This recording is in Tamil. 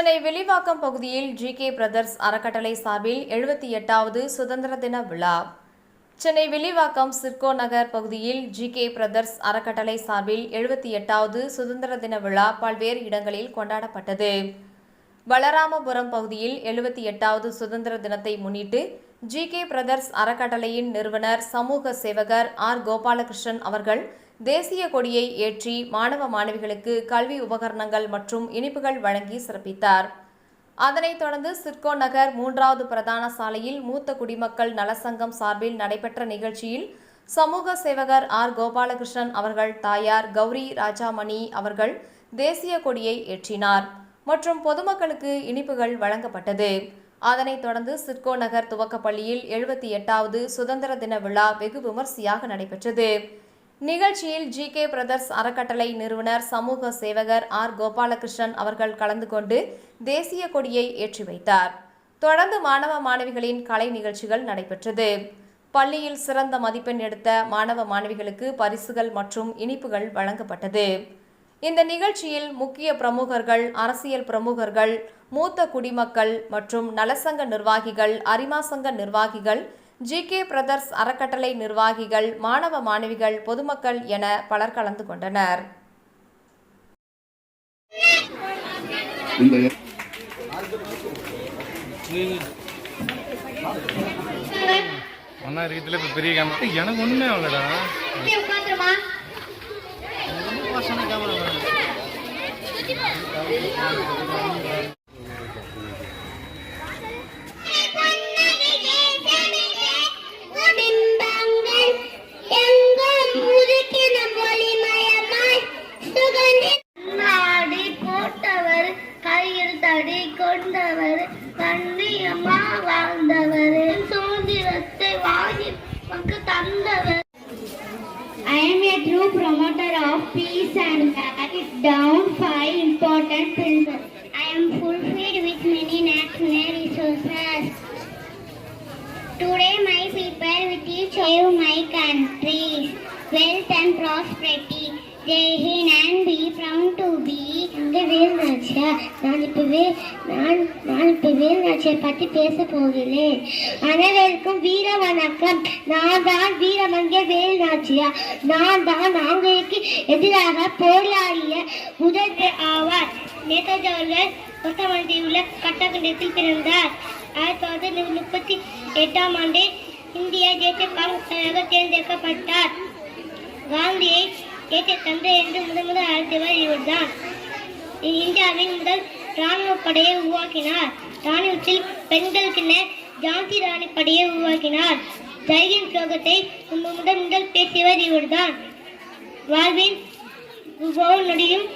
வில்லிவாக்கம் பகுதியில் ஜி கே பிரதர்ஸ் அறக்கட்டளை சார்பில் எழுபத்தி எட்டாவது சுதந்திர தின விழா. சென்னை வில்லிவாக்கம் சிற்கோ நகர் பகுதியில் ஜி கே பிரதர்ஸ் அறக்கட்டளை சார்பில் எழுபத்தி எட்டாவது சுதந்திர தின விழா பல்வேறு இடங்களில் கொண்டாடப்பட்டது. பலராமபுரம் பகுதியில் எழுபத்தி எட்டாவது சுதந்திர தினத்தை முன்னிட்டு ஜி கே பிரதர்ஸ் அறக்கட்டளையின் நிறுவனர் சமூக சேவகர் ஆர் கோபாலகிருஷ்ணன் அவர்கள் தேசிய கொடியை ஏற்றி மாணவ மாணவிகளுக்கு கல்வி உபகரணங்கள் மற்றும் இனிப்புகள் வழங்கி சிறப்பித்தார். அதனைத் தொடர்ந்து சிற்கோ நகர் மூன்றாவது பிரதான சாலையில் மூத்த குடிமக்கள் நலசங்கம் சார்பில் நடைபெற்ற நிகழ்ச்சியில் சமூக சேவகர் ஆர். கோபாலகிருஷ்ணன் அவர்கள் தாயார் கௌரி ராஜாமணி அவர்கள் தேசிய கொடியை ஏற்றினார் மற்றும் பொதுமக்களுக்கு இனிப்புகள் வழங்கப்பட்டது. அதனைத் தொடர்ந்து சிற்கோ நகர் துவக்கப்பள்ளியில் எழுபத்தி எட்டாவது சுதந்திர தின விழா வெகு விமர்சையாக நடைபெற்றது. நிகழ்ச்சியில் ஜி கே பிரதர்ஸ் அறக்கட்டளை நிறுவனர் சமூக சேவகர் ஆர். கோபாலகிருஷ்ணன் அவர்கள் கலந்து கொண்டு தேசிய கொடியை ஏற்றி வைத்தார். தொடர்ந்து மாணவ மாணவிகளின் கலை நிகழ்ச்சிகள் நடைபெற்றது. பள்ளியில் சிறந்த மதிப்பெண் எடுத்த மாணவ மாணவிகளுக்கு பரிசுகள் மற்றும் இனிப்புகள் வழங்கப்பட்டது. இந்த நிகழ்ச்சியில் முக்கிய பிரமுகர்கள் அரசியல் பிரமுகர்கள் மூத்த குடிமக்கள் மற்றும் நலசங்க நிர்வாகிகள் அரிமா சங்க நிர்வாகிகள் ஜி கே பிரதர்ஸ் அறக்கட்டளை நிர்வாகிகள் மாணவ மாணவிகள் பொதுமக்கள் என பலர் கலந்து கொண்டனர். இந்த ஒன்றா இருக்கிறதுல இப்போ பெரிய கேமரா எனக்கு ஒன்றுமே பிம்பங்கள் கொண்டவர் கண்ணியமா வாழ்ந்தவர் சுதந்திரத்தை வாங்கி நமக்கு தந்தவர் I am a true promoter of peace and laid down five important principles. I am fulfilled with many natural resources. Today my people with each save my country, wealth and prosperity. Jai Hind and be proud to be இங்கே வேலுநாச்சியா நான் இப்பவே நான் நான் இப்போ வேலுநாச்சியை பற்றி பேச போகிறேன். அனைவருக்கும் வீர வணக்கம். நான் தான் வீரமங்கே வேலுநாச்சியா நான் தான் ஆங்கிலேயருக்கு எதிராக போராடிய முதல் ஆவார். நேதாஜி அவர்கள் கொத்தமல்லி உள்ள கட்டக்கண்டத்தில் பிறந்தார். ஆயிரத்தி தொள்ளாயிரத்தி முப்பத்தி எட்டாம் ஆண்டு இந்திய தேசிய காங்கிரஸாக தேர்ந்தெடுக்கப்பட்டார். காந்தியை தேசிய தந்தை என்று முதன் முதல் அழைத்தவர் இவர்தான். இந்தியாவின் முதல் ராணுவ படையை உருவாக்கினார். ராணுவத்தில் பெண்களுக்கென ஜான்சி ராணி படையை உருவாக்கினார். ஜெய்ஹிந்த் ஸ்லோகத்தை முதல் முதல் பேசியவர் இவர்தான். வாழ்வின் ஒவ்வொரு நொடியும்